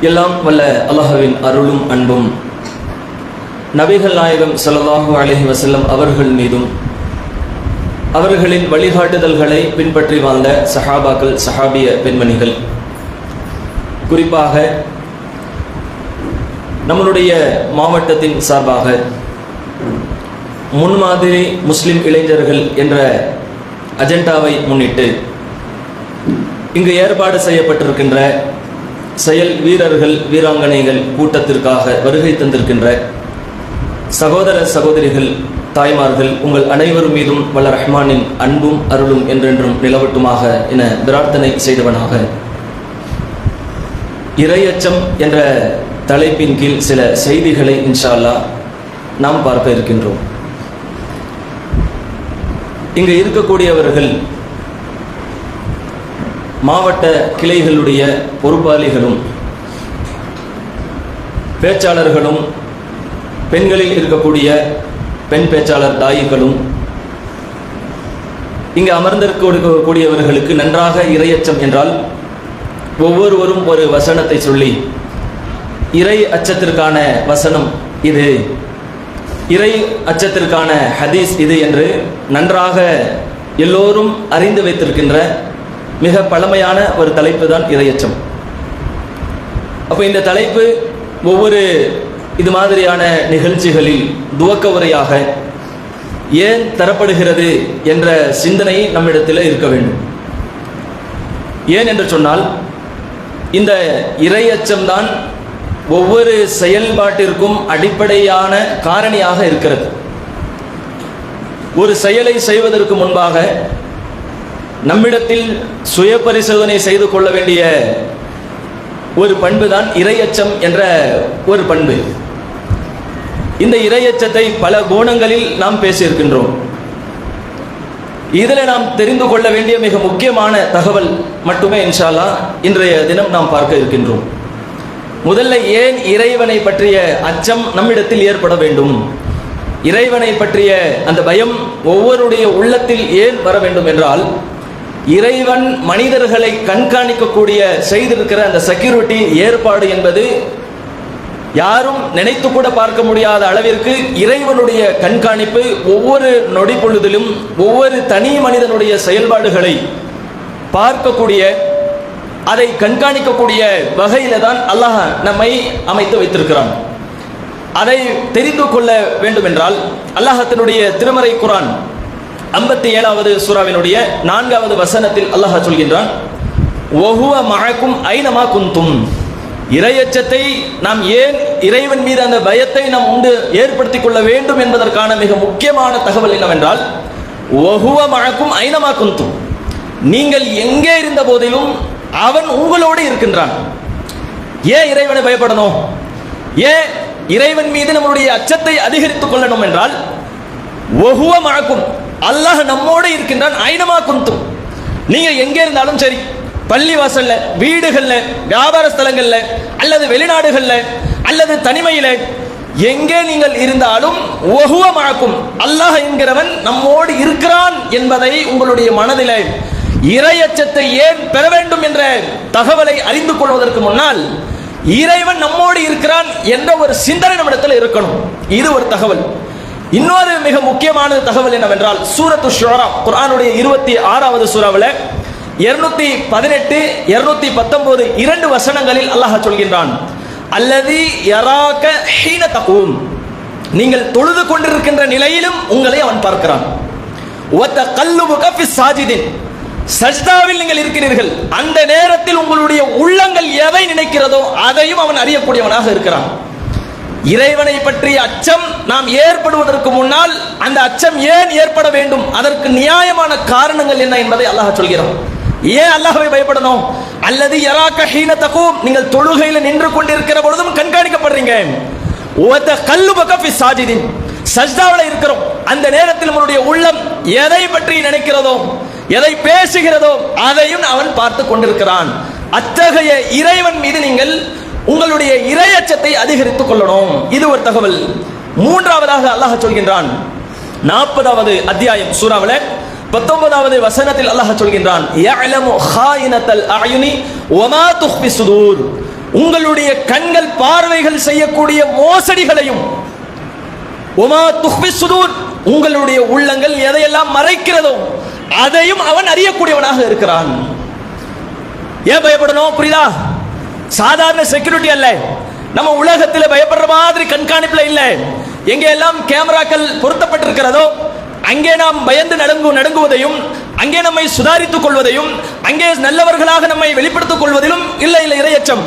எல்லாம் வல்ல அல்லாஹ்வின் அருளும் அன்பும். நபிகள் நாயகம் ஸல்லல்லாஹு அலஹி வசல்லம் அவர்கள் மீதும் அவர்களின் வழிகாட்டுதல்களை பின்பற்றி வாழ்ந்த சஹாபாக்கள் சஹாபிய பெண்மணிகள். குறிப்பாக நம்மளுடைய மாவட்டத்தின் சார்பாக முன்மாதிரி முஸ்லிம் இளைஞர்கள் என்ற அஜெண்டாவை முன்னிட்டு இங்கு ஏற்பாடு செய்யப்பட்டிருக்கின்ற செயல் வீரர்கள் வீராங்கனைகள் கூட்டத்திற்காக வருகை தந்திருக்கின்ற சகோதர சகோதரிகள் தாய்மார்கள் உங்கள் அனைவர் மீதும் வல்ல ரஹ்மானின் அன்பும் அருளும் என்றென்றும் நிலவட்டுமாக என பிரார்த்தனை செய்தவனாக. இரையச்சம் என்ற தலைப்பின் கீழ் சில செய்திகளை இன்ஷால்லா நாம் பார்க்க இருக்கின்றோம். இங்கு இருக்கக்கூடியவர்கள் மாவட்ட கிளைகளுடைய பொறுப்பாளிகளும் பேச்சாளர்களும் பெண்களில் இருக்கக்கூடிய பெண் பேச்சாளர் தாயிகளும் இங்கு அமர்ந்திருக்கக்கூடியவர்களுக்கு நன்றாக இரையச்சம் என்றால் ஒவ்வொருவரும் ஒரு வசனத்தை சொல்லி இறை அச்சத்திற்கான வசனம் இது. இறை அச்சத்திற்கான ஹதீஸ் இது என்று நன்றாக எல்லோரும் அறிந்து வைத்திருக்கின்ற மிக பழமையான ஒரு தலைப்பு தான் இரையச்சம் அப்போ இந்த தலைப்பு ஒவ்வொரு இது மாதிரியான நிகழ்ச்சிகளில் துவக்க உரையாக ஏன் தரப்படுகிறது என்ற சிந்தனை நம்மிடத்தில் இருக்க வேண்டும். ஏன் என்று சொன்னால் இந்த இரையச்சம்தான் ஒவ்வொரு செயல்பாட்டிற்கும் அடிப்படையான காரணியாக இருக்கிறது. ஒரு செயலை செய்வதற்கு முன்பாக நம்மிடத்தில் சுய பரிசோதனை செய்து கொள்ள வேண்டிய ஒரு பண்பு தான் இரையச்சம் என்ற ஒரு பண்பு. இந்த இரையச்சத்தை பல கோணங்களில் நாம் பேசியிருக்கின்றோம். இதில் நாம் தெரிந்து கொள்ள வேண்டிய மிக முக்கியமான தகவல் மட்டுமே இன்ஷால்லா இன்றைய தினம் நாம் பார்க்க இருக்கின்றோம். முதல்ல ஏன் இறைவனை பற்றிய அச்சம் நம்மிடத்தில் ஏற்பட வேண்டும்? இறைவனை பற்றிய அந்த பயம் ஒவ்வொருடைய உள்ளத்தில் ஏன் வர வேண்டும் என்றால் இறைவன் மனிதர்களை கண்காணிக்கக்கூடிய செய்திருக்கிற அந்த செக்யூரிட்டி ஏற்பாடு என்பது யாரும் நினைத்து கூட பார்க்க முடியாத அளவிற்கு இறைவனுடைய கண்காணிப்பு ஒவ்வொரு நொடி பொழுதிலும் ஒவ்வொரு தனி மனிதனுடைய செயல்பாடுகளை பார்க்கக்கூடிய அதை கண்காணிக்கக்கூடிய வகையில தான் அல்லாஹ் நம்மை அமைத்து வைத்திருக்கிறான். அதை தெரிந்து கொள்ள வேண்டும் என்றால் அல்லாஹத்தினுடைய திருமறை குரான் ஐம்பத்தி ஏழாவது சூறாவினுடைய நான்காவது வசனத்தில் அல்லாஹா சொல்கின்றான் ஒஹுவ மழக்கும் ஐனமா குந்தும் இரையச்சத்தை நாம் ஏன் இறைவன் மீது அந்த பயத்தை நாம் உண்டு ஏற்படுத்திக் கொள்ள வேண்டும் என்பதற்கான மிக முக்கியமான தகவல் என்னவென்றால் ஒகுவ மழக்கும் ஐனமா குந்தும் நீங்கள் எங்கே இருந்த போதிலும் அவன் உங்களோடு இருக்கின்றான். ஏன் இறைவனை பயப்படணும்? ஏன் இறைவன் மீது நம்மளுடைய அச்சத்தை அதிகரித்துக் கொள்ளணும் என்றால் ஒகுவ மழக்கும் அல்லாஹ் நம்மோடு இருக்கின்றான். ஐனமா குந்தும். நீங்க எங்க இருந்தாலும் சரி பள்ளி வாசல்ல வீடுகள்ல வியாபார ஸ்தலங்கள்ல அல்லது வெளிநாடுகள்ல அல்லது தனிமையில எங்கே நீங்கள் இருந்தாலும் ஒகுவ மழக்கும் அல்லாஹ் என்கிறவன் நம்மோடு இருக்கிறான் என்பதை உங்களுடைய மனதில் இரையச்சத்தை ஏன் பெற வேண்டும் என்ற தகவலை அறிந்து கொள்வதற்கு முன்னால் இறைவன் நம்மோடு இருக்கிறான் என்ற ஒரு சிந்தனை நம்மிடத்தில் இருக்கணும். இது ஒரு தகவல். இன்னொரு மிக முக்கியமான தகவல் என்னவென்றால் சூரத்து ஷோரா குரானுடைய இருபத்தி ஆறாவது சூறாவில் இருநூத்தி பதினெட்டு இருநூத்தி பத்தொன்பது இரண்டு வசனங்களில் அல்லாஹ் சொல்கின்றான் அல்லது யராக்க ஹீன தகுவும் நீங்கள் தொழுது கொண்டிருக்கின்ற நிலையிலும் உங்களை அவன் பார்க்கிறான். ஒத்த கல்லுபுக ஃபி சாஜிதின். சஜ்தாவில் நீங்கள் இருக்கிறீர்கள். அந்த நேரத்தில் உங்களுடைய உள்ளங்கள் எதை நினைக்கிறதோ அதையும் அவன் அறியக்கூடியவனாக இருக்கிறான். இறைவனை பற்றிய அச்சம் நாம் ஏற்படுவதற்கு முன்னால் அந்த அச்சம் ஏன் ஏற்பட வேண்டும்? அதற்கு நியாயமான காரணங்கள் என்ன என்பதை அல்லாஹ் சொல்கிறோம் ஏன் அல்லாஹ்வை பயப்படணும்? அல்லது யராக்க ஹீனத்தகும் நீங்கள் தொழுகையில நின்று கொண்டிருக்கிற பொழுதும் கண்காணிக்கப்படுறீங்க. ஒத்த கல்லு பக்கி சாஜிதின். சஜ்தாவில் இருக்கிறோம். அந்த நேரத்தில் நம்மளுடைய உள்ளம் எதை பற்றி நினைக்கிறதோ எதை பேசுகிறதோ அதையும் அவன் பார்த்து கொண்டிருக்கிறான். அத்தகைய இறைவன் மீது நீங்கள் உங்களுடைய இரையச்சத்தை அதிகரித்துக் கொள்ளணும். இது ஒரு தகவல். மூன்றாவதாக அல்லாஹ் சொல்கின்றான். நாற்பதாவது அத்தியாயம் சூறாவில் பத்தொன்பதாவது வசனத்தில் அல்லாஹ் சொல்கின்றான் உங்களுடைய கண்கள் பார்வைகள் செய்யக்கூடிய மோசடிகளையும் ஒமா துஹ்பி சுதூர். உங்களுடைய உள்ளங்கள் எதையெல்லாம் மறைக்கிறதோ அதையும் அவன் அறியக்கூடியவனாக இருக்கிறான். ஏன் பயப்படணும்? புரியுதா? சாதாரண செக்யூரிட்டி அல்ல. நம்ம உலகத்தில் பயப்படுற மாதிரி கண்காணிப்பில் இல்லை. எங்கே எல்லாம் கேமராக்கள் பொருத்தப்பட்டிருக்கிறதோ அங்கே நாம் பயந்து நடங்கு நடுங்குவதையும் அங்கே நம்மை சுதாரித்துக் கொள்வதையும் அங்கே நல்லவர்களாக நம்மை வெளிப்படுத்திக் கொள்வதிலும் இல்லை இல்லை இரையச்சம்.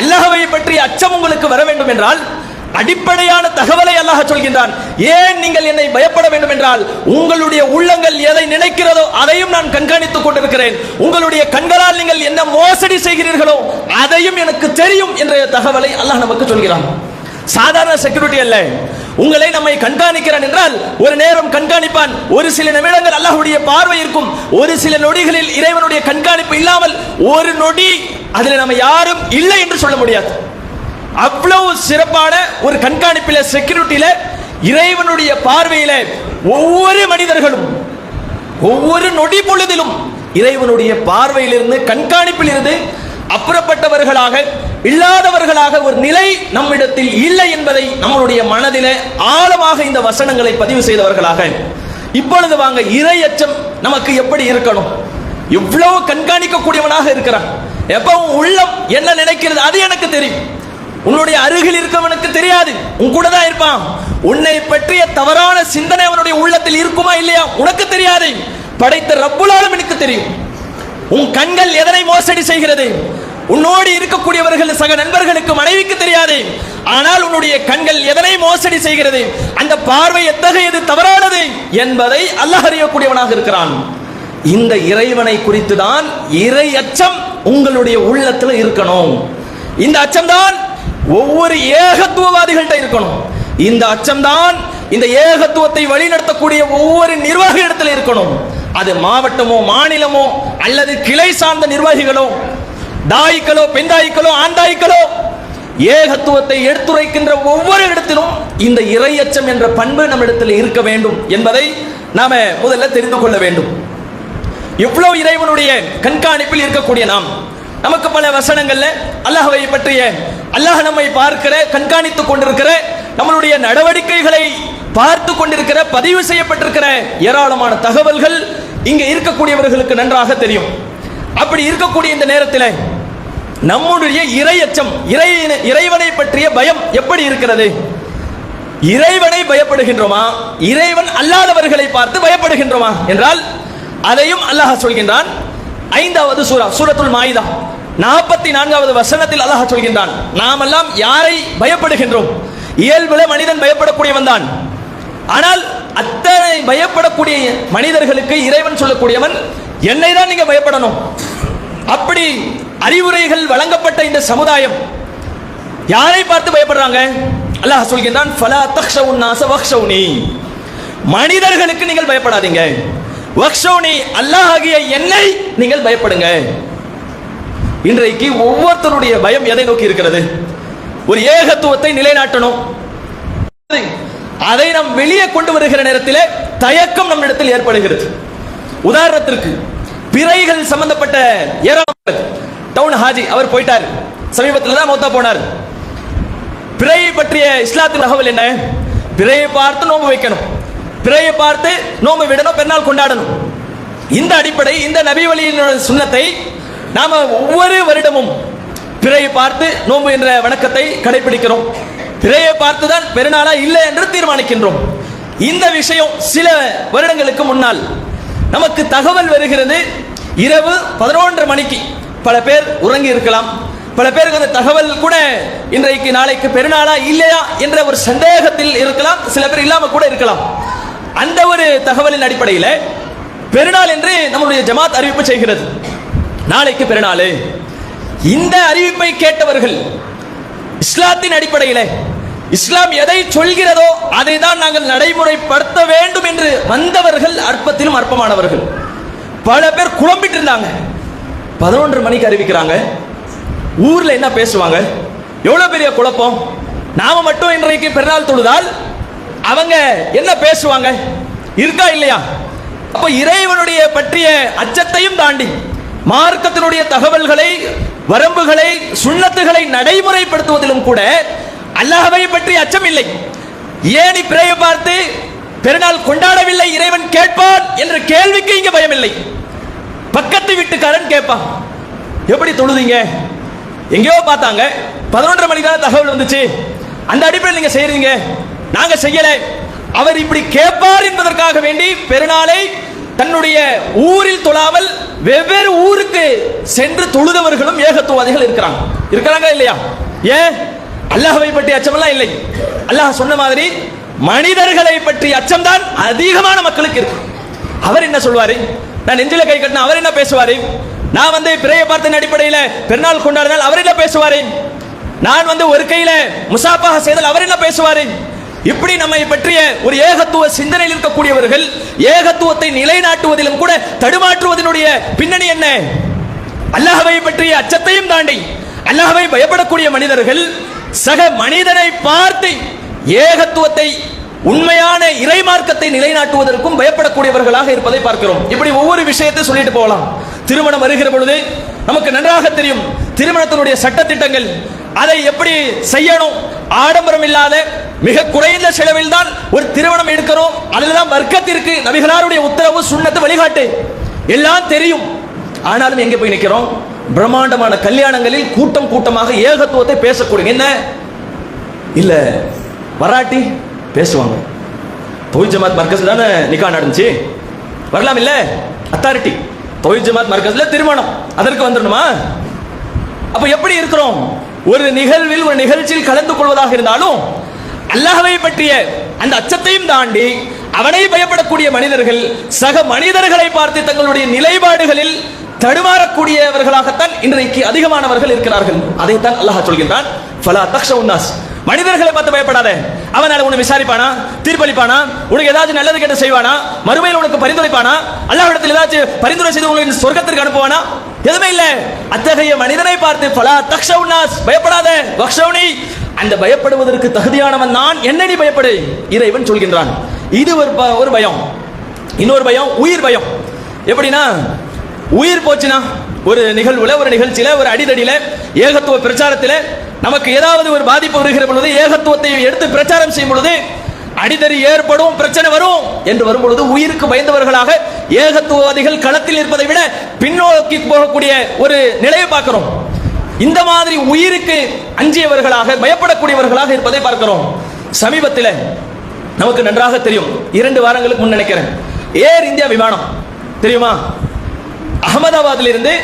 அல்லாஹ்வை பற்றி அச்சம் உங்களுக்கு வர வேண்டும் என்றால் அடிப்படையான தகவலை அல்லாஹ் சொல்கின்றான். ஏன் நீங்கள் என்னை பயப்பட வேண்டும் என்றால் உங்களுடைய உள்ளங்கள் எதை நினைக்கிறதோ அதையும் நான் கண்காணித்துக் கொண்டிருக்கிறேன். உங்களுடைய கண்களால் நீங்கள் என்ன மோசடி செய்கிறீர்களோ அதையும் எனக்கு தெரியும் என்ற தகவலை அல்லாஹ் நமக்கு சொல்கிறான். சாதாரண செக்யூரிட்டி அல்ல. உங்களை நம்மை கண்காணிக்கிறான் என்றால் ஒரு நேரம் கண்காணிப்பான். ஒரு சில நிமிடங்கள் அல்லாஹுடைய பார்வை இருக்கும். ஒரு சில நொடிகளில் இறைவனுடைய கண்காணிப்பு இல்லாமல் ஒரு நொடி அதில் நம்ம யாரும் இல்லை என்று சொல்ல முடியாது. அவ்வளவு சிறப்பான ஒரு கண்காணிப்பில செக்யூரிட்டியில இறைவனுடைய பார்வையில ஒவ்வொரு மனிதர்களும் ஒவ்வொரு நொடி பொழுதிலும் இறைவனுடைய பார்வையிலிருந்து கண்காணிப்பில் இருந்து அப்புறப்பட்டவர்களாக இல்லாதவர்களாக ஒரு நிலை நம்மிடத்தில் இல்லை என்பதை நம்மளுடைய மனதில ஆழமாக இந்த வசனங்களை பதிவு செய்தவர்களாக. இப்பொழுது வாங்க இறையச்சம் நமக்கு எப்படி இருக்கணும்? இவ்வளவு கண்காணிக்கக்கூடியவனாக இருக்கிறான். எப்பவும் உள்ளம் என்ன நினைக்கிறது? அது எனக்கு தெரியும். உன்னுடைய அருகில் இருக்கவனுக்கு தெரியாது. உன் கூட தான் இருப்பான். உன்னை பற்றிய தவறான சிந்தனை அவனுடைய உள்ளத்தில் இருக்குமா இல்லையா? உனக்கு தெரியாது. படைத்த ரப்புலாலும் எனக்கு தெரியும். உன் கண்கள் எதனை மோசடி செய்கிறது? உன்னோடு இருக்கக்கூடியவர்கள் சக நண்பர்களுக்கு மனைவிக்கு தெரியாது. ஆனால் உன்னுடைய கண்கள் எதனை மோசடி செய்கிறது? அந்த பார்வை எத்தகையது தவறானது என்பதை அல்லாஹ் அறியக்கூடியவனாக இருக்கிறான். இந்த இறைவனை குறித்து தான் இறை அச்சம் உங்களுடைய உள்ளத்தில் இருக்கணும். இந்த அச்சம்தான் ஒவ்வொரு ஏகத்துவவாதிகள்கிட்ட இருக்கணும். இந்த அச்சம்தான் இந்த ஏகத்துவத்தை வழிநடத்தக்கூடிய ஒவ்வொரு நிர்வாக இடத்துல இருக்கணும். அது மாவட்டமோ மாநிலமோ அல்லது கிளை சார்ந்த நிர்வாகிகளோ தாய்க்களோ பெண்தாய்க்களோ ஆண்டாய்க்களோ ஏகத்துவத்தை எடுத்துரைக்கின்ற ஒவ்வொரு இடத்திலும் இந்த இறையச்சம் என்ற பண்பு நம்மிடத்தில் இருக்க வேண்டும் என்பதை நாம முதல்ல தெரிந்து கொள்ள வேண்டும். எவ்வளவு இறைவனுடைய கண்காணிப்பில் இருக்கக்கூடிய நாம் நமக்கு பல வசனங்கள்ல அல்லாஹவை பற்றிய அல்லாஹ் நம்மை பார்க்கிற கண்காணித்துக் கொண்டிருக்கிற நம்மளுடைய நடவடிக்கைகளை பார்த்து கொண்டிருக்கிற பதிவு செய்யப்பட்டிருக்கிற ஏராளமான தகவல்கள் இங்க இருக்கக்கூடியவர்களுக்கு நன்றாக தெரியும். அப்படி இருக்கக்கூடிய இந்த நேரத்தில் நம்முடைய இறையச்சம் இறை இறைவனை பற்றிய பயம் எப்படி இருக்கிறது? இறைவனை பயப்படுகின்றோமா? இறைவன் அல்லாதவர்களை பார்த்து பயப்படுகின்றோமா? என்றால் அதையும் அல்லாஹ் சொல்கின்றான். ஐந்தாவது சூரா சூரத்துல் மாயிதா. நாற்பத்தி நான்காவது வசனத்தில் அல்லாஹ் சொல்கின்றான் நாமெல்லாம் யாரை பயப்படுகின்றோம்? இயல்புல மனிதன் பயப்படக்கூடியவன் தான். ஆனால் அத்தனை பயப்படக்கூடிய மனிதர்களுக்கு இறைவன் சொல்லக்கூடியவன் என்னை தான் நீங்க பயப்படணும்? அப்படி அறிவுரைகள் வழங்கப்பட்ட இந்த சமுதாயம் யாரை பார்த்து பயப்படுறாங்க? அல்லாஹ் சொல்கின்றான் ஃபலா தக்ஷவுன் நாச வக்ஷவுனி மனிதர்களுக்கு நீங்கள் பயப்படாதீங்க. வக்ஷவுனி அல்லாஹ் ஆகிய என்னை நீங்கள் பயப்படுங்க. இன்றைக்கு ஒவ்வொருத்தருடைய பயம் எதை நோக்கி இருக்கிறது? ஒரு ஏகத்துவத்தை நிலைநாட்டணும். அதை நாம் வெளியே கொண்டு வருகிற நேரத்தில் தயக்கம் நம்மிடத்தில் ஏற்படுகிறது. உதாரணத்திற்கு பிறைகள் சம்பந்தப்பட்ட ஏராளமான டவுன் ஹாஜி அவர் போயிட்டார். சமீபத்தில் தான் மொத்தம் போனார். பிறையை பற்றிய இஸ்லாத்தின் தகவல் என்ன? பிறையை பார்த்து நோம்பு வைக்கணும். பிறையை பார்த்து நோம்பு விடணும் பெருநாள் கொண்டாடணும். இந்த அடிப்படை இந்த நபி வழியினுடைய சுண்ணத்தை நாம ஒவ்வொரு வருடமும் பிறையை பார்த்து நோன்பு என்ற வணக்கத்தை கடைபிடிக்கிறோம். பிறையை பார்த்து தான் பெருநாளா இல்லை என்று தீர்மானிக்கின்றோம். இந்த விஷயம் சில வருடங்களுக்கு முன்னால் நமக்கு தகவல் வருகிறது. இரவு பதினொன்று மணிக்கு பல பேர் உறங்கி இருக்கலாம். பல பேருக்கு அந்த தகவல் கூட இன்றைக்கு நாளைக்கு பெருநாளா இல்லையா என்ற ஒரு சந்தேகத்தில் இருக்கலாம். சில பேர் இல்லாம கூட இருக்கலாம். அந்த ஒரு தகவலின் அடிப்படையில் பெருநாள் என்று நம்முடைய ஜமாத் அறிவிப்பு செய்கிறது. நாளைக்கு பிறநாள். இந்த அறிவிப்பை கேட்டவர்கள் இஸ்லாத்தின் அடிப்படையில் இஸ்லாம் எதை சொல்கிறதோ அதை தான் நாங்கள் நடைமுறைப்படுத்த வேண்டும் என்று வந்தவர்கள் அற்பத்திலும் அற்பமானவர்கள். பல பேர் குழம்பிட்டு இருந்தாங்க பதினொன்று மணிக்கு அறிவிக்கிறாங்க. ஊர்ல என்ன பேசுவாங்க? எவ்வளவு பெரிய குழப்பம்? நாம மட்டும் இன்றைக்கு பிறநாள் தொழுதால் அவங்க என்ன பேசுவாங்க? இருக்கா இல்லையா? அப்ப இறைவனுடைய பற்றிய அச்சத்தையும் தாண்டி மார்க்கத்தினுடைய தகவல்களை வரம்புகளை சுண்ணத்துகளை நடைமுறைப்படுத்துவதிலும் கூட அல்லாஹவை பற்றி அச்சம் இல்லை. ஏன் இப்பிறையை பார்த்து பெருநாள் கொண்டாடவில்லை இறைவன் கேட்பான் என்ற கேள்விக்கு இங்க பயம் இல்லை பக்கத்து வீட்டுக்காரன் கேட்பான். எப்படி தொழுதீங்க? எங்கேயோ பார்த்தாங்க. பதினொன்றரை மணிக்கு தான் தகவல் வந்துச்சு. அந்த அடிப்படையில் நீங்க செய்யறீங்க நாங்க செய்யல. அவர் இப்படி கேட்பார் என்பதற்காக வேண்டி பெருநாளை தன்னுடைய ஊரில் தொழாமல் வெவ்வேறு ஊருக்கு சென்று தொழுதவர்களும் ஏகத்துவாதிகள் இருக்கிறாங்க. இருக்கிறாங்க இல்லையா? ஏன்? அல்லாஹவை பற்றி அச்சமெல்லாம் இல்லை. அல்லாஹ் சொன்ன மாதிரி மனிதர்களை பற்றி அச்சம்தான் அதிகமான மக்களுக்கு இருக்கு. அவர் என்ன சொல்வாரு? நான் நெஞ்சில கை கட்டின அவர் என்ன பேசுவாரு? நான் வந்து பிறைய பார்த்த அடிப்படையில் பெருநாள் கொண்டாடினால் அவர் என்ன பேசுவாரு? நான் வந்து ஒரு கையில முசாப்பாக செய்தால் அவர் என்ன பேசுவாரு? இப்படி நம்மை பற்றிய ஒரு ஏகத்துவ சிந்தனையில் இருக்கக்கூடியவர்கள் ஏகத்துவத்தை நிலைநாட்டுவதிலும் கூட தடுமாற்றுவதனுடைய பின்னணி என்ன? அல்லாஹவை பற்றிய அச்சத்தையும் தாண்டி அல்லாஹவை பயப்படக்கூடிய மனிதர்கள் சக மனிதனை பார்த்து ஏகத்துவத்தை உண்மையான இறைமார்க்கத்தை நிலைநாட்டுவதற்கும் பயப்படக்கூடியவர்களாக இருப்பதை பார்க்கிறோம். இப்படி ஒவ்வொரு விஷயத்தை சொல்லிட்டு போகலாம். திருமணம் வருகிற பொழுது நமக்கு நன்றாக தெரியும் திருமணத்தினுடைய சட்டத்திட்டங்கள் அதை எப்படி செய்யணும்? ஆடம்பரம் இல்லாத மிக குறைந்த செலவில் தான் ஒரு திருமணம் எடுக்கிறோம். அதுலதான் வர்க்கத்திற்கு நபிகளாருடைய உத்தரவு சுண்ணத்து வழிகாட்டு. எல்லாம் தெரியும். ஆனாலும் எங்க போய் நிற்கிறோம்? பிரம்மாண்டமான கல்யாணங்களில் கூட்டம் கூட்டமாக ஏகத்துவத்தை பேசக்கூடிய என்ன? இல்ல வராட்டி பேசுவாங்க. தொழில் ஜமாத் மர்க்கஸ் தானே நிக்கா நடந்துச்சு? வரலாம் இல்ல அத்தாரிட்டி. தொழில் ஜமாத் மர்க்கஸ்ல திருமணம். அதற்கு வந்துடணுமா? அப்ப எப்படி இருக்கிறோம்? ஒரு நிகழ்வில் ஒரு நிகழ்ச்சியில் கலந்து கொள்வதாக இருந்தாலும் அல்லாஹவை பற்றிய அந்த அச்சத்தையும் தாண்டி அவனை பயப்படக்கூடிய மனிதர்கள் சக மனிதர்களை பார்த்து தங்களுடைய நிலைப்பாடுகளில் தடுமாறக்கூடியவர்களாகத்தான் இன்றைக்கு அதிகமானவர்கள் இருக்கிறார்கள். அதைத்தான் அல்லாஹ் சொல்கின்றான் ஃபலா தக்ஷ உன்னாஸ் மனிதர்களை பார்த்து பயப்படாத. அவனால் உன்னை விசாரிப்பானா? தீர்ப்பளிப்பானா? உனக்கு ஏதாச்சும் நல்லது கேட்டு செய்வானா? மறுமையில் உனக்கு பரிந்துரைப்பானா? அல்லாஹ்விடத்தில் ஏதாச்சும் பரிந்துரை செய்து உங்களுக்கு சொர்க்கத்திற்கு அனுப்புவானா? எதுவுமே இல்ல. அத்தகைய மனிதனை பார்த்து பலா தக்ஷவுனாஸ் பயப்படாத. வக்ஷவுனி. அந்த பயப்படுவதற்கு தகுதியானவன் நான். என்ன நீ பயப்படு. இறைவன் சொல்கின்றான். இது ஒரு ப- ஒரு பயம். இன்னொரு பயம் உயிர் பயம். எப்படின்னா உயிர் போச்சுன்னா ஒரு நிகழ்வுல ஒரு நிகழ்ச்சியில ஒரு அடிதடியில ஏகத்துவ பிரச்சாரத்தில் நமக்கு ஏதாவது ஒரு பாதிப்பு வருகிற பொழுது ஏகத்துவத்தை எடுத்து பிரச்சாரம் செய்யும் பொழுது அடிதறி ஏற்படும் பிரச்சனை வரும் என்று வரும்பொழுது உயிருக்கு பயந்தவர்களாக ஏகத்துவவாதிகள் களத்தில் இருப்பதை விட பின்னோக்கி போகக்கூடிய ஒரு நிலையை பார்க்கிறோம். இந்த மாதிரி உயிருக்கு அஞ்சியவர்களாக பயப்படக்கூடியவர்களாக இருப்பதை பார்க்கிறோம். சமீபத்தில் நமக்கு நன்றாக தெரியும். இரண்டு வாரங்களுக்கு முன் நினைக்கிறேன். ஏர் இந்தியா விமானம். தெரியுமா? அகமதாபாத்திலிருந்து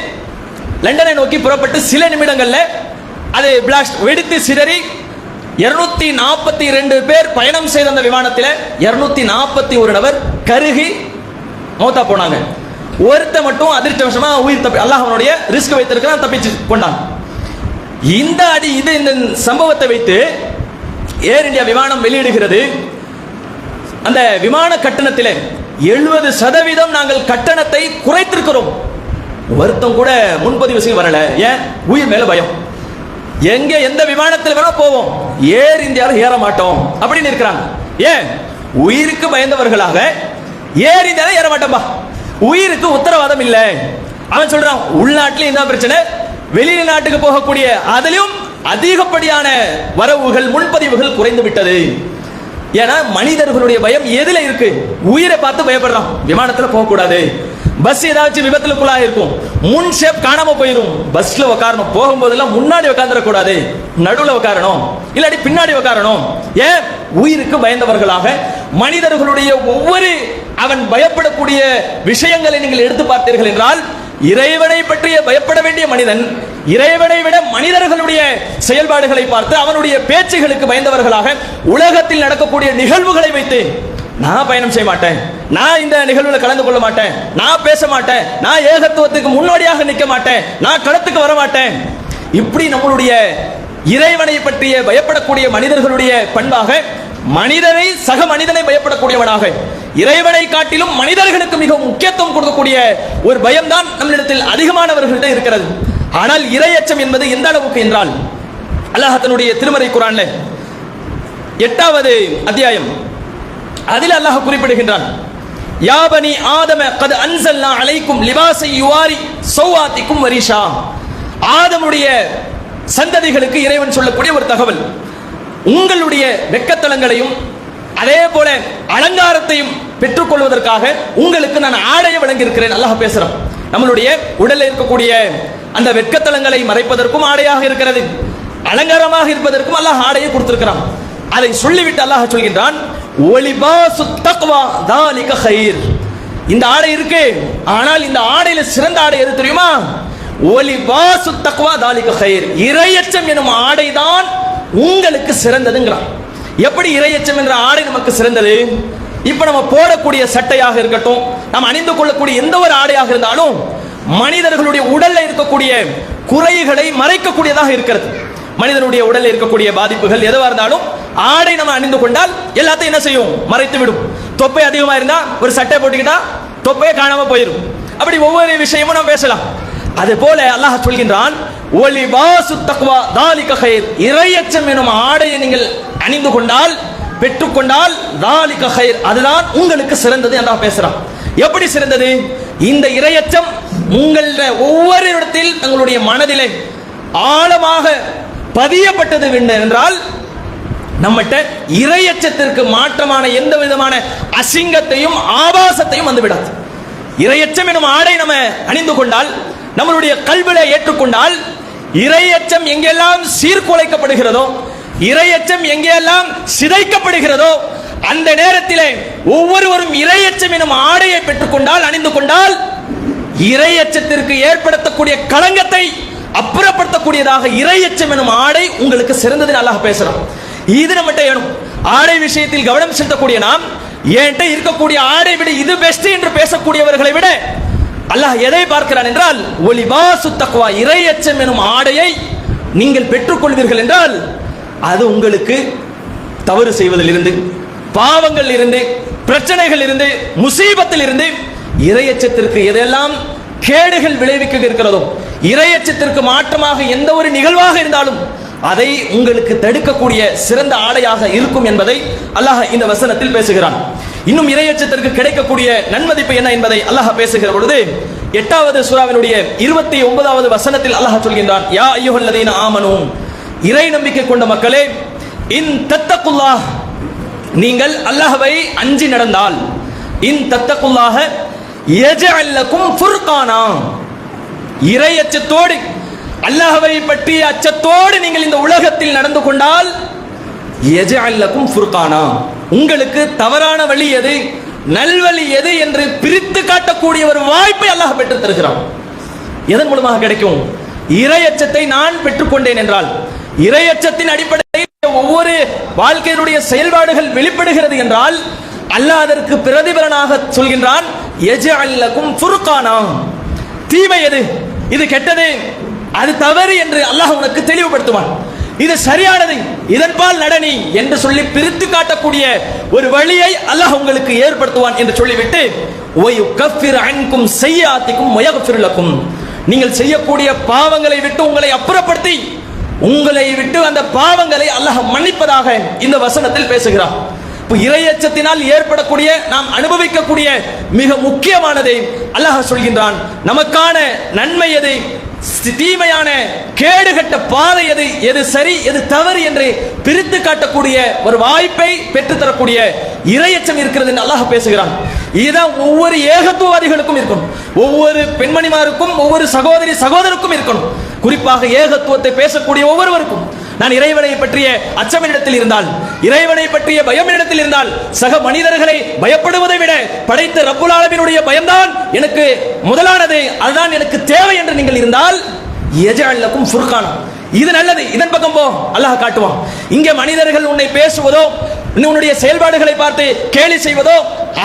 லண்டனை நோக்கி புறப்பட்டு சில நிமிடங்கள்ல அது பிளாஸ்ட் வெடித்து சிதறி இருநூத்தி நாற்பத்தி ரெண்டு பேர் பயணம் செய்த அந்த விமானத்தில் இருநூத்தி நாற்பத்தி ஒரு நபர் கருகி மௌத்தா போனாங்க. ஒருத்த மட்டும் அதிர்ஷ்டவசமா உயிர் தப்பி அல்லாஹ் அவனுடைய ரிஸ்க் வைத்திருக்கிறான் தப்பிச்சு கொண்டான். இந்த அடி இது இந்த சம்பவத்தை வைத்து ஏர் இந்தியா விமானம் வெளியிடுகிறது. அந்த விமான கட்டணத்தில் எழுபது சதவீதம் நாங்கள் கட்டணத்தை குறைத்திருக்கிறோம். வருத்தம் கூட முன்பதிவு செய்ய வரல. ஏன்? உயிர் மேல பயம். எங்க எந்த விமானத்தில் வேணா போவோம். ஏர் இந்தியாவில் ஏற மாட்டோம். அப்படின்னு இருக்கிறாங்க. ஏன்? உயிருக்கு பயந்தவர்களாக ஏர் இந்தியாவில் ஏற மாட்டோம்பா உயிருக்கு உத்தரவாதம் இல்லை. அவன் சொல்றான் உள்நாட்டில் என்ன பிரச்சனை? வெளிநாட்டுக்கு போகக்கூடிய அதிலும் அதிகப்படியான வரவுகள் முன்பதிவுகள் குறைந்து விட்டது. ஏன்னா மனிதர்களுடைய பயம் எதுல இருக்கு? உயிரை பார்த்து பயப்படுறான். விமானத்துல போகக்கூடாது. பஸ் ஏதாச்சும் விபத்துக்குள்ளா இருக்கும். முன் ஷேப் காணாம போயிடும் பஸ்ல உட்காரணும் போகும்போதெல்லாம் முன்னாடி உட்காந்துடக்கூடாது நடுவில் நடுவுல உட்காரணும் இல்லாட்டி பின்னாடி உட்காரணும் ஏன்? உயிருக்கு பயந்தவர்களாக மனிதர்களுடைய ஒவ்வொரு அவன் பயப்படக்கூடிய விஷயங்களை நீங்கள் எடுத்து பார்த்தீர்கள் என்றால் இறைவனை பற்றிய பயப்பட வேண்டிய மனிதன் இறைவனை விட மனிதர்களுடைய செயல்பாடுகளை பார்த்து அவனுடைய பேச்சுகளுக்கு பயந்தவர்களாக உலகத்தில் நடக்கக்கூடிய நிகழ்வுகளை வைத்து நான் பயணம் செய்ய மாட்டேன். நான் இந்த நிகழ்வில் கலந்து கொள்ள மாட்டேன். நான் பேச மாட்டேன். நான் ஏகத்துவத்துக்கு முன்னோடியாக நிற்க மாட்டேன். நான் களத்துக்கு வர மாட்டேன். இப்படி நம்மளுடைய இறைவனை பற்றிய பயப்படக்கூடிய மனிதர்களுடைய பண்பாக மனிதனை சக மனிதனை பயப்படக்கூடியவனாக இறைவனை காட்டிலும் மனிதர்களுக்கு மிக முக்கியத்துவம் கொடுக்கக்கூடிய ஒரு பயம்தான் நம்மளிடத்தில் அதிகமானவர்களிடம் இருக்கிறது. ஆனால் இரையச்சம் என்பது எந்த அளவுக்கு என்றால் அல்லாஹ் தன்னுடைய திருமறை குரான்ல எட்டாவது அத்தியாயம். அதில் அல்லாஹ் குறிப்பிடுகின்றான். யாபனி ஆதம கது அன்சல்லா அலைக்கும் லிபாசை யுவாரி சௌவாத்திக்கும் வரிஷா. ஆதமுடைய சந்ததிகளுக்கு இறைவன் சொல்லக்கூடிய ஒரு தகவல். உங்களுடைய வெக்கத்தலங்களையும் அதே போல அலங்காரத்தையும் பெற்றுக்கொள்வதற்காக உங்களுக்கு நான் ஆடைய வழங்கியிருக்கிறேன். அல்லாஹ் பேசுறோம் நம்மளுடைய உடலில் இருக்கக்கூடிய அந்த வெட்கத்தலங்களை மறைப்பதற்கும் ஆடையாக இருக்கிறது. அலங்காரமாக இருப்பதற்கும் அல்லாஹ் ஆடையை கொடுத்திருக்கிறான். அதை சொல்லிவிட்டு அல்லாஹ் சொல்கின்றான் ஒலிபாசு தக்வா தாலிக ஹைர் இந்த ஆடை இருக்கு. ஆனால் இந்த ஆடையில சிறந்த ஆடை எது தெரியுமா? ஒலிபாசு தக்வா தாலிக ஹைர் இரையச்சம் எனும் ஆடைதான் உங்களுக்கு சிறந்ததுங்கிறான் எப்படி இரையச்சம் என்ற ஆடை நமக்கு சிறந்தது? இப்ப நம்ம போடக்கூடிய சட்டையாக இருக்கட்டும் நாம் அணிந்து கொள்ளக்கூடிய எந்த ஒரு ஆடையாக இருந்தாலும் மனிதர்களுடைய உடல்ல இருக்கக்கூடிய குறைகளை மறைக்கக்கூடியதாக இருக்கிறது. மனிதனுடைய உடல்ல இருக்கக்கூடிய பாதிப்புகள் எதுவாக இருந்தாலும் ஆடை நம்ம அணிந்து கொண்டால் எல்லாத்தையும் என்ன செய்யும்? மறைத்து விடும் தொப்பை அதிகமா இருந்தா ஒரு சட்டை போட்டுக்கிட்டா தொப்பையே காணாம போயிடும் அப்படி ஒவ்வொரு விஷயமும் நம்ம பேசலாம். அது போல அல்லாஹ் சொல்கின்றான் ஒலி வாசு தக்வா தாலி கஹைர் இறையச்சம் எனும் ஆடையை நீங்கள் அணிந்து கொண்டால் பெற்றுக்கொண்டால் தாலி கஹைர் அதுதான் உங்களுக்கு சிறந்தது என்று பேசுறான். எப்படி சிறந்தது? இந்த இரையச்சம் உங்கள ஒவ்வொரு இடத்தில் தங்களுடைய மனதிலே ஆழமாக பதியப்பட்டது என்றால் நம்மகிட்ட இரையச்சத்திற்கு மாற்றமான எந்த விதமான அசிங்கத்தையும் ஆபாசத்தையும் வந்து விடாது. இரையச்சம் எனும் ஆடை நம்ம அணிந்து கொண்டால் நம்மளுடைய கல்வியை ஏற்றுக்கொண்டால் இரையச்சம் எங்கெல்லாம் சீர்குலைக்கப்படுகிறதோ இரையச்சம் எங்கெல்லாம் சிதைக்கப்படுகிறதோ அந்த நேரத்திலே ஒவ்வொருவரும் இரையச்சம் எனும் ஆடையை பெற்றுக்கொண்டால் அணிந்து கொண்டால் இரையச்சத்திற்கு ஏற்படுத்தக்கூடிய களங்கத்தை அப்புறப்படுத்தக்கூடியதாக இரையச்சம் எனும் ஆடை உங்களுக்கு சிறந்தது நல்லா பேசுறோம் இது நம்மகிட்ட வேணும் ஆடை விஷயத்தில் கவனம் செலுத்தக்கூடிய நாம் என்கிட்ட இருக்கக்கூடிய ஆடை விட இது பெஸ்ட் என்று பேசக்கூடியவர்களை விட அல்லாஹ் எதை பார்க்கிறான் என்றால் ஒலிபாசு தக்குவா அச்சம் எனும் ஆடையை நீங்கள் பெற்றுக்கொள்வீர்கள் என்றால் அது உங்களுக்கு தவறு செய்வதிலிருந்து பாவங்கள் இருந்து பிரச்சனைகள் இருந்து முசீபத்தில் இருந்து இரையச்சத்திற்கு எதெல்லாம் கேடுகள் விளைவிக்க இருக்கிறதோ இரையச்சத்திற்கு மாற்றமாக எந்த ஒரு நிகழ்வாக இருந்தாலும் அதை உங்களுக்கு தடுக்கக்கூடிய சிறந்த ஆடையாக இருக்கும் என்பதை அல்லாஹ் இந்த வசனத்தில் பேசுகிறான். இன்னும் இரையச்சத்திற்கு கிடைக்கக்கூடிய நன்மதிப்பு என்ன என்பதை அல்லாஹ் பேசுகிற பொழுது எட்டாவது சுறாவினுடைய இருபத்தி ஒன்பதாவது வசனத்தில் அல்லாஹ் சொல்கின்றான் யா ஐயுஹல்லதீன ஆமனும் இறை நம்பிக்கை கொண்ட மக்களே இன் தத்தக்குல்லாஹ் நீங்கள் அல்லாஹவை அஞ்சி நடந்தால் இன் தத்தக்குல்லாக எஜ அல்லக்கும் ஃபுர்கானா. இறையச்சத்தோடு அல்லாஹவை பற்றிய அச்சத்தோடு நீங்கள் இந்த உலகத்தில் நடந்து கொண்டால் எஜஅல்லக்கும் ஃபுர்கானா. உங்களுக்கு தவறான வழி எது நல்வழி எது என்று பிரித்து காட்டக்கூடிய ஒரு வாய்ப்பை அல்லாஹ் பெற்று தருகிறான். எதன் மூலமாக கிடைக்கும்? இரையச்சத்தை நான் பெற்றுக்கொண்டேன் என்றால் இரையச்சத்தின் அடிப்படையில் ஒவ்வொரு வாழ்க்கையினுடைய செயல்பாடுகள் வெளிப்படுகிறது என்றால் அல்லாஹ் அதற்கு பிரதிபலனாக சொல்கின்றான் எஜஅல்லக்கும் ஃபுர்கானா. தீமை எது? இது கெட்டது. அது தவறு என்று அல்லாஹ் உனக்கு தெளிவுபடுத்துவான். இது சரியானது. இதன்பால் நடனி என்று சொல்லி பிரித்து காட்டக்கூடிய ஒரு வழியை அல்லாஹ் உங்களுக்கு ஏற்படுத்துவான் என்று சொல்லிவிட்டு ஒய் கஃபிர் அன்கும் செய்யாத்திக்கும் முயகஃபிருலக்கும் நீங்கள் செய்யக்கூடிய பாவங்களை விட்டு உங்களை அப்புறப்படுத்தி உங்களை விட்டு அந்த பாவங்களை அல்லாஹ் மன்னிப்பதாக இந்த வசனத்தில் பேசுகிறார் இப்போ இரையச்சத்தினால் ஏற்படக்கூடிய நாம் அனுபவிக்கக்கூடிய மிக முக்கியமானதை அல்லாஹ் சொல்கின்றான். நமக்கான நன்மை எதை? தீமையான கேடுகட்ட பாதை எது? எது சரி எது தவறு என்று பிரித்து காட்டக்கூடிய ஒரு வாய்ப்பை பெற்றுத்தரக்கூடிய இரையச்சம் இருக்கிறது என்று அல்லாஹ் பேசுகிறான். இதுதான் ஒவ்வொரு ஏகத்துவவாதிகளுக்கும் இருக்கணும். ஒவ்வொரு பெண்மணிமாருக்கும் ஒவ்வொரு சகோதரி சகோதரருக்கும் இருக்கணும். குறிப்பாக ஏகத்துவத்தை பேசக்கூடிய ஒவ்வொருவருக்கும். நான் இறைவனை பற்றிய அச்சமிடத்தில் இருந்தால் இறைவனை பற்றிய பயம் இடத்தில் இருந்தால் சக மனிதர்களை பயப்படுவதை விட படைத்த ரப்புல் ஆலமீனுடைய பயம்தான் எனக்கு முதலானது. அதுதான் எனக்கு தேவை என்று நீங்கள் இருந்தால் எஜஅல்லக்கும் ஃபுர்கானம். இது நல்லது. இதன் பக்கம் போ. அல்லாஹ் காட்டுவான். இங்கே மனிதர்கள் உன்னை பேசுவதோ உன்னுடைய செயல்பாடுகளை பார்த்து கேலி செய்வதோ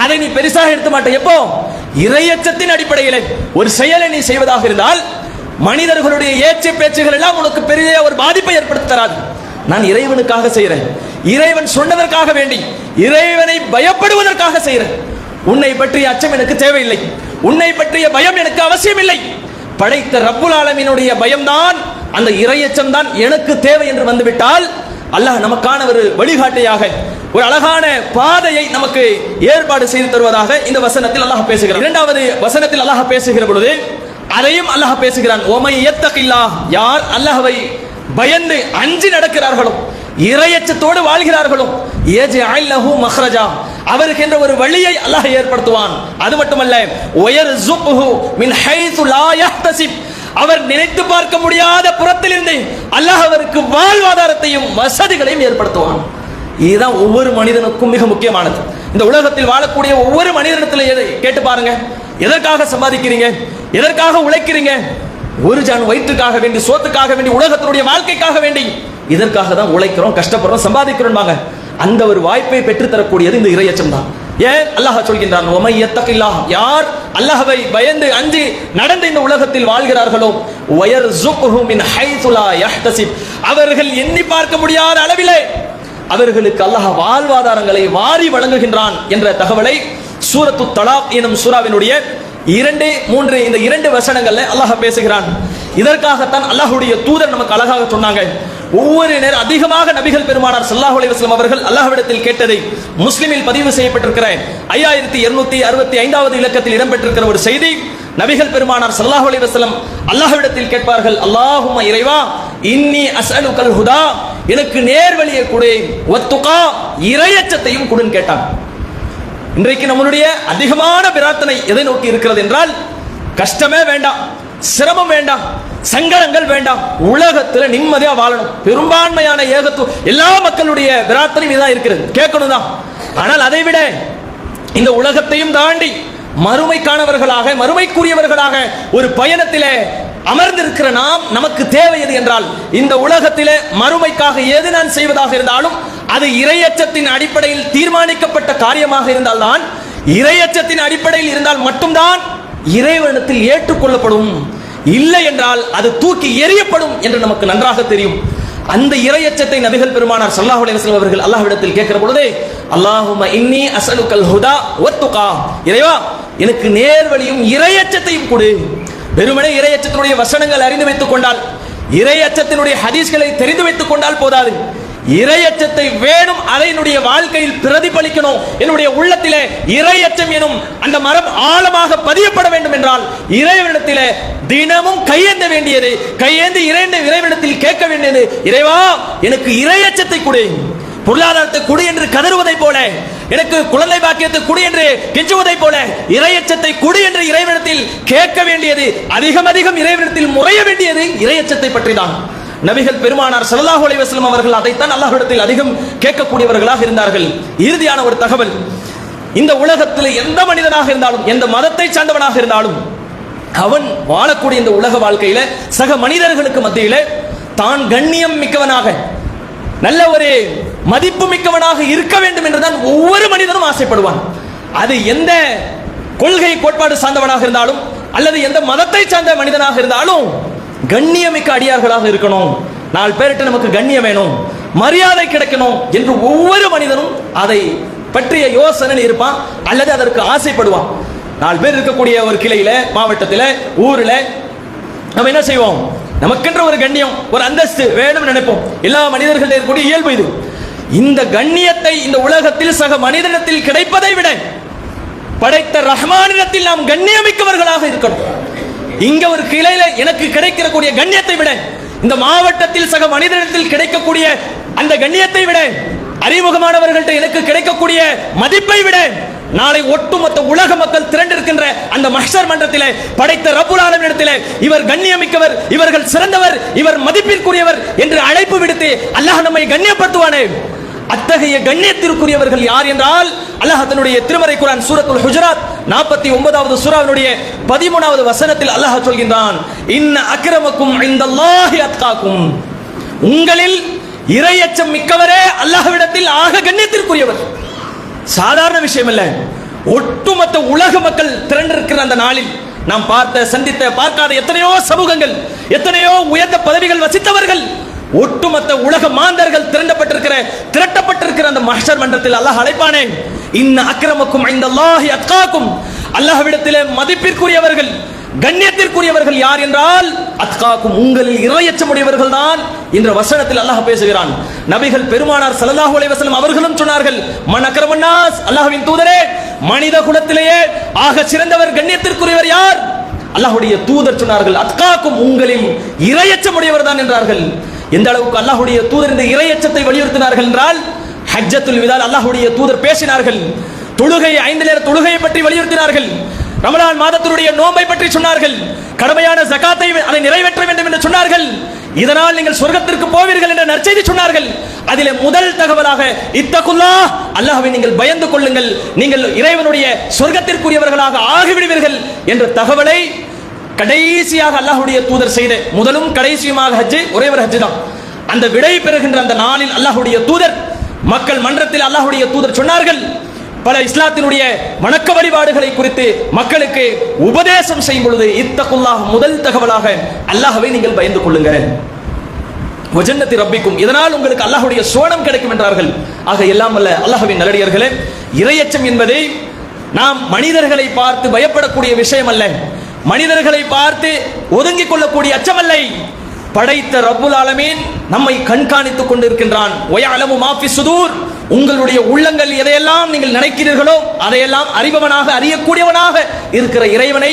அதை நீ பெருசாக எடுத்து மாட்டே. எப்போ? இரையச்சத்தின் அடிப்படையில் ஒரு செயலை நீ செய்வதாக இருந்தால் மனிதர்களுடைய ஏச்ச பேச்சுகள் எல்லாம் உனக்கு பெரிய ஒரு பாதிப்பை ஏற்படுத்தி தராது. நான் இறைவனுக்காக செய்கிறேன் இறைவன் சொன்னதற்காக வேண்டி இறைவனை பயப்படுவதற்காக செய்கிறேன் உன்னை பற்றிய அச்சம் எனக்கு தேவையில்லை. உன்னை பற்றிய பயம் எனக்கு அவசியம் இல்லை படைத்த ரப்புல் ஆலமினுடைய பயம்தான் அந்த இறையச்சம் தான் எனக்கு தேவை என்று வந்துவிட்டால் அல்லாஹ் நமக்கான ஒரு வழிகாட்டியாக ஒரு அழகான பாதையை நமக்கு ஏற்பாடு செய்து தருவதாக இந்த வசனத்தில் அல்லாஹ் பேசுகிறார் இரண்டாவது வசனத்தில் அல்லாஹ் பேசுகிற பொழுது அதையும் அல்லாஹ் பேசுகிறான். ஓமை இயத்தகில்லா யார் அல்லாஹவை பயந்து அஞ்சி நடக்கிறார்களோ இரையச்சத்தோடு வாழ்கிறார்களோ ஏஜே அல்லஹு மஹ்ரஜா. அவருக்கு என்ற ஒரு வழியை அல்லாஹ் ஏற்படுத்துவான். அது மட்டுமல்ல ஒயர் ஜுப்ஹு மின் ஹைது லா யஹ்தசிப். அவர் நினைத்து பார்க்க முடியாத புறத்திலிருந்து அல்லாஹ் அவருக்கு வாழ்வாதாரத்தையும் வசதிகளையும் ஏற்படுத்துவான். இதுதான் ஒவ்வொரு மனிதனுக்கும் மிக முக்கியமானது. இந்த உலகத்தில் வாழக்கூடிய ஒவ்வொரு மனிதனிடத்தில் எதை கேட்டு பாருங்க. எதற்காக சம்பாதிக்கிறீங்க? எதற்காக உழைக்கிறீங்க? ஒரு ஜான் வயிற்றுக்காக வேண்டி சோத்துக்காக வேண்டி உலகத்தினுடைய வாழ்க்கைக்காக வேண்டி இதற்காக தான் உழைக்கிறோம் கஷ்டப்படுறோம் சம்பாதிக்கிறோம் அந்த ஒரு வாய்ப்பை பெற்றுத்தரக்கூடியது இந்த இறையச்சம் தான். ஏன்? அல்லாஹ் சொல்கின்றான் ஒமை எத்தகில்லாஹ் யார் அல்லாஹவை பயந்து அஞ்சு நடந்து இந்த உலகத்தில் வாழ்கிறார்களோ வயர் மின் ஹைதுலா யஹ்தசிப். அவர்கள் எண்ணி பார்க்க முடியாத அளவிலே அவர்களுக்கு அல்லாஹ் வாழ்வாதாரங்களை வாரி வழங்குகின்றான் என்ற தகவலை சூரத்து தலாப் எனும் சூறாவினுடைய இரண்டு மூன்று இந்த இரண்டு வசனங்கள்ல அல்லாஹ் பேசுகிறான். இதற்காகத்தான் அல்லாஹுடைய தூதர் நமக்கு அழகாக சொன்னாங்க. ஒவ்வொரு நேரம் அதிகமாக நபிகள் பெருமானார் சல்லாஹ் அலைஹி வஸல்லம் அவர்கள் அல்லாஹ்விடத்தில் கேட்டதை முஸ்லிமில் பதிவு செய்யப்பட்டிருக்கிற ஐயாயிரத்தி இருநூத்தி அறுபத்தி ஐந்தாவது இலக்கத்தில் இடம்பெற்றிருக்கிற ஒரு செய்தி நபிகள் பெருமானார் ஸல்லல்லாஹு அலைஹி வஸல்லம் அல்லாஹ்விடத்தில் கேட்பார்கள் அல்லாஹும்ம இறைவா இன்னி அஸ்அலுக்கல் ஹுதா. எனக்கு நேர்வழியை கொடு ஒத்துகா இரையச்சத்தையும் கொடுன்னு கேட்டான் இன்றைக்கு நம்மளுடைய அதிகமான பிரார்த்தனை எதை நோக்கி இருக்கிறது என்றால் கஷ்டமே வேண்டாம் சிரமம் வேண்டாம் சங்கடங்கள் வேண்டாம். உலகத்துல நிம்மதியா வாழணும். பெரும்பான்மையான ஏகத்து எல்லா மக்களுடைய பிரார்த்தனையும் இதுதான் இருக்கிறது. கேட்கணும் தான் ஆனால் அதை விட இந்த உலகத்தையும் தாண்டி மறுமைக்கானவர்களாக மறுமைக்குரியவர்களாக ஒரு பயணத்திலே அமர்ந்திருக்கிற நாம் நமக்கு தேவை எது என்றால் இந்த உலகத்திலே மறுமைக்காக எது நான் செய்வதாக இருந்தாலும் அது இரையச்சத்தின் அடிப்படையில் தீர்மானிக்கப்பட்ட காரியமாக இருந்தால்தான் இரையச்சத்தின் அடிப்படையில் இருந்தால் மட்டும்தான் இறைவனத்தில் ஏற்றுக்கொள்ளப்படும். இல்லை என்றால் அது தூக்கி எறியப்படும் என்று நமக்கு நன்றாக தெரியும். அந்த இரையச்சத்தை நபிகள் பெருமானார் சல்லாஹ் அலைவசம் அவர்கள் அல்லாஹ்விடத்தில் கேட்கிற பொழுதே அல்லாஹும இன்னி அசலுக்கல் ஹுதா ஒத்துக்கா இறைவா எனக்கு நேர்வழியும் இரையச்சத்தையும் கொடு. வெறுமனே இரையச்சத்தினுடைய வசனங்கள் அறிந்து வைத்துக் கொண்டால் இரையச்சத்தினுடைய ஹதீஸ்களை தெரிந்து வைத்துக் கொண்டால் போதாது. இரையச்சத்தை வேணும் அதை என்னுடைய வாழ்க்கையில் பிரதிபலிக்கணும். என்னுடைய உள்ளத்திலே இரையச்சம் எனும் அந்த மரம் ஆழமாக பதியப்பட வேண்டும் என்றால் இறைவனிடத்திலே தினமும் கையேந்த வேண்டியது. கையேந்து இறைந்த இறைவனிடத்தில் கேட்க வேண்டியது. இறைவா எனக்கு இரையச்சத்தை கொடு. பொருளாதாரத்தை குடி என்று கதறுவதை போல எனக்கு குழந்தை பாக்கியத்தை குடி என்று கெஞ்சுவதை போல இரையச்சத்தை குடி என்று இறைவனத்தில் கேட்க வேண்டியது. அதிகம் அதிகம் இறைவனத்தில் முறைய வேண்டியது இரையச்சத்தை பற்றிதான். நபிகள் பெருமானார் ஸல்லல்லாஹு அலைஹி அவர்கள் அதைத்தான் அல்லாஹிடத்தில் அதிகம் கேட்கக்கூடியவர்களாக இருந்தார்கள். இறுதியான ஒரு தகவல் இந்த உலகத்தில் எந்த மனிதனாக இருந்தாலும் எந்த மதத்தை சார்ந்தவனாக இருந்தாலும் அவன் வாழக்கூடிய இந்த உலக வாழ்க்கையில சக மனிதர்களுக்கு மத்தியில தான் கண்ணியம் மிக்கவனாக நல்ல ஒரு மதிப்பு மிக்கவனாக இருக்க வேண்டும் என்றுதான் ஒவ்வொரு மனிதனும் ஆசைப்படுவான். அது எந்த கொள்கை கோட்பாடு சார்ந்தவனாக இருந்தாலும் அல்லது எந்த மதத்தை சார்ந்த மனிதனாக இருந்தாலும் கண்ணியமிக்க அடியார்களாக இருக்கணும். நாலு பேர்கிட்ட நமக்கு கண்ணியம் வேணும். மரியாதை கிடைக்கணும் என்று ஒவ்வொரு மனிதனும் அதை பற்றிய யோசனை இருப்பான் அல்லது அதற்கு ஆசைப்படுவான். நாலு பேர் இருக்கக்கூடிய ஒரு கிளையில மாவட்டத்தில் ஊர்ல நம்ம என்ன செய்வோம்? நமக்கென்ற ஒரு கண்ணியம் ஒரு அந்தஸ்து வேணும்னு நினைப்போம். எல்லா மனிதர்கள் இருக்கக்கூடிய இயல்பு இது. இந்த கண்ணியத்தை இந்த உலகத்தில் சக மனிதனத்தில் கிடைப்பதை விட படைத்த ரஹ்மானிடத்தில் நாம் கண்ணியமிக்கவர்களாக இருக்கணும். இங்க ஒரு கிளையில எனக்கு கிடைக்கிறக்கூடிய கண்ணியத்தை விட இந்த மாவட்டத்தில் சக மனிதனிடத்தில் கிடைக்கக்கூடிய அந்த கண்ணியத்தை விட அறிமுகமானவர்கள்ட்ட எனக்கு கிடைக்கக்கூடிய மதிப்பை விட நாளை ஒட்டுமொத்த உலக மக்கள் திரண்டிருக்கின்ற அந்த மஹர் மன்றத்திலே படைத்த ரப்புல் ஆலமிடத்திலே இவர் கண்ணியமிக்கவர் இவர்கள் சிறந்தவர் இவர் மதிப்பிற்குரியவர் என்று அழைப்பு விடுத்து அல்லாஹ் நம்மை கண்ணியப்படுத்துவானே. அத்தகைய கண்ணியத்திற்குரியவர்கள் யார் என்றால் அல்லாஹ் தன்னுடைய திருமறை குரான் சூரத்துல் ஹுஜராத் நாற்பத்தி ஒன்பதாவது சூறாவினுடைய பதிமூணாவது வசனத்தில் அல்லாஹ் சொல்கின்றான் இன்ன அக்கிரமக்கும் இந்தல்லாஹி அத்காக்கும். உங்களில் இரையச்சம் மிக்கவரே அல்லாஹ்விடத்தில் ஆக கண்ணியத்திற்குரியவர். சாதாரண விஷயம் இல்ல ஒட்டுமொத்த உலக மக்கள் திரண்டிருக்கிற அந்த நாளில் நாம் பார்த்த சந்தித்த பார்க்காத எத்தனையோ சமூகங்கள் எத்தனையோ உயர்ந்த பதவிகள் வசித்தவர்கள் ஒட்டுமொத்த உலக மாந்தர்கள் திரண்டப்பட்டிருக்கிற திரட்டப்பட்டிருக்கிற அந்த மஹர் மன்றத்தில் அல்லாஹ் அழைப்பானே. இன்ன அக்கிரமக்கும் இந்த அல்லாஹி அக்காக்கும் அல்லாஹ்விடத்திலே மதிப்பிற்குரியவர்கள் கண்ணியத்திற்குரியவர்கள் யார் என்றால் அத்காக்கும் உங்களில் இரையச்சமுடையவர்கள் தான் என்ற வசனத்தில் அல்லாஹ் பேசுகிறான். நபிகள் பெருமானார் ஸல்லல்லாஹு அலைவசலம் அவர்களும் சொன்னார்கள் மன் அக்ரமன்னாஸ் அல்லாஹ்வின் தூதரே மனித குலத்திலேயே ஆக சிறந்தவர் கண்ணியத்திற்குரியவர் யார்? அல்லாஹுடைய தூதர் சொன்னார்கள் அத்காக்கும் உங்களில் இரையச்சமுடையவர் தான் என்றார்கள். எந்த அளவுக்கு அல்லாஹுடைய தூதர் இந்த இரையச்சத்தை வலியுறுத்தினார்கள் என்றால் ஹஜ்ஜத்துல் விதால் அல்லாஹுடைய தூதர் பேசினார்கள். தொழுகை ஐந்து நேர தொழுகையை பற்றி வலியுறுத்தினார்கள். ரமலான் மாதத்தினுடைய நோன்பை பற்றி சொன்னார்கள். கடமையான ஜகாத்தை அதை நிறைவேற்ற வேண்டும் என்று சொன்னார்கள். இதனால் நீங்கள் சொர்க்கத்திற்கு போவீர்கள் என்ற நற்செய்தி சொன்னார்கள். அதில் முதல் தகவலாக இத்தகுல்லா அல்லாஹ்வை நீங்கள் பயந்து கொள்ளுங்கள். நீங்கள் இறைவனுடைய சொர்க்கத்திற்குரியவர்களாக ஆகிவிடுவீர்கள் என்ற தகவலை கடைசியாக அல்லாஹுடைய தூதர் செய்த முதலும் கடைசியுமாக ஹஜ்ஜு ஒரே ஒரு ஹஜ்ஜு தான். அந்த விடை பெறுகின்ற அந்த நாளில் அல்லாஹுடைய தூதர் மக்கள் மன்றத்தில் அல்லாஹுடைய தூதர் சொன்னார்கள் பல இஸ்லாத்தினுடைய வணக்க வழிபாடுகளை குறித்து மக்களுக்கு உபதேசம் செய்யும் பொழுது இத்தகுல்லாஹ் முதல் தகவலாக அல்லாஹவை நீங்கள் பயந்து கொள்ளுங்கள். வஜன்னத்தி ரப்பிக்கும். இதனால் உங்களுக்கு அல்லாஹுடைய சோனம் கிடைக்கும் என்றார்கள். ஆக எல்லாம் அல்ல அல்லாஹவின் நல்லடியர்களே இரையச்சம் என்பதை நாம் மனிதர்களை பார்த்து பயப்படக்கூடிய விஷயம் அல்ல. மனிதர்களை பார்த்து ஒதுங்கிக் கொள்ளக்கூடிய அச்சமல்லை. படைத்த ரப்புல் ஆலமீன் நம்மை கண்காணித்துக் கொண்டிருக்கின்றான். ஒயலமு மாஃபி சுதூர். உங்களுடைய உள்ளங்கள் எதையெல்லாம் நீங்கள் நினைக்கிறீர்களோ அதையெல்லாம் அறிபவனாக அறியக்கூடியவனாக இருக்கிற இறைவனை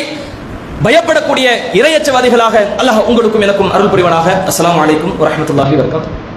பயப்படக்கூடிய இரையச்சவாதிகளாக அல்லாஹ் உங்களுக்கும் எனக்கும் அருள் புரிவனாக. அஸ்லாம் அலைக்கும் வரஹ்மத்துல்லாஹி வபரகாத்துஹு.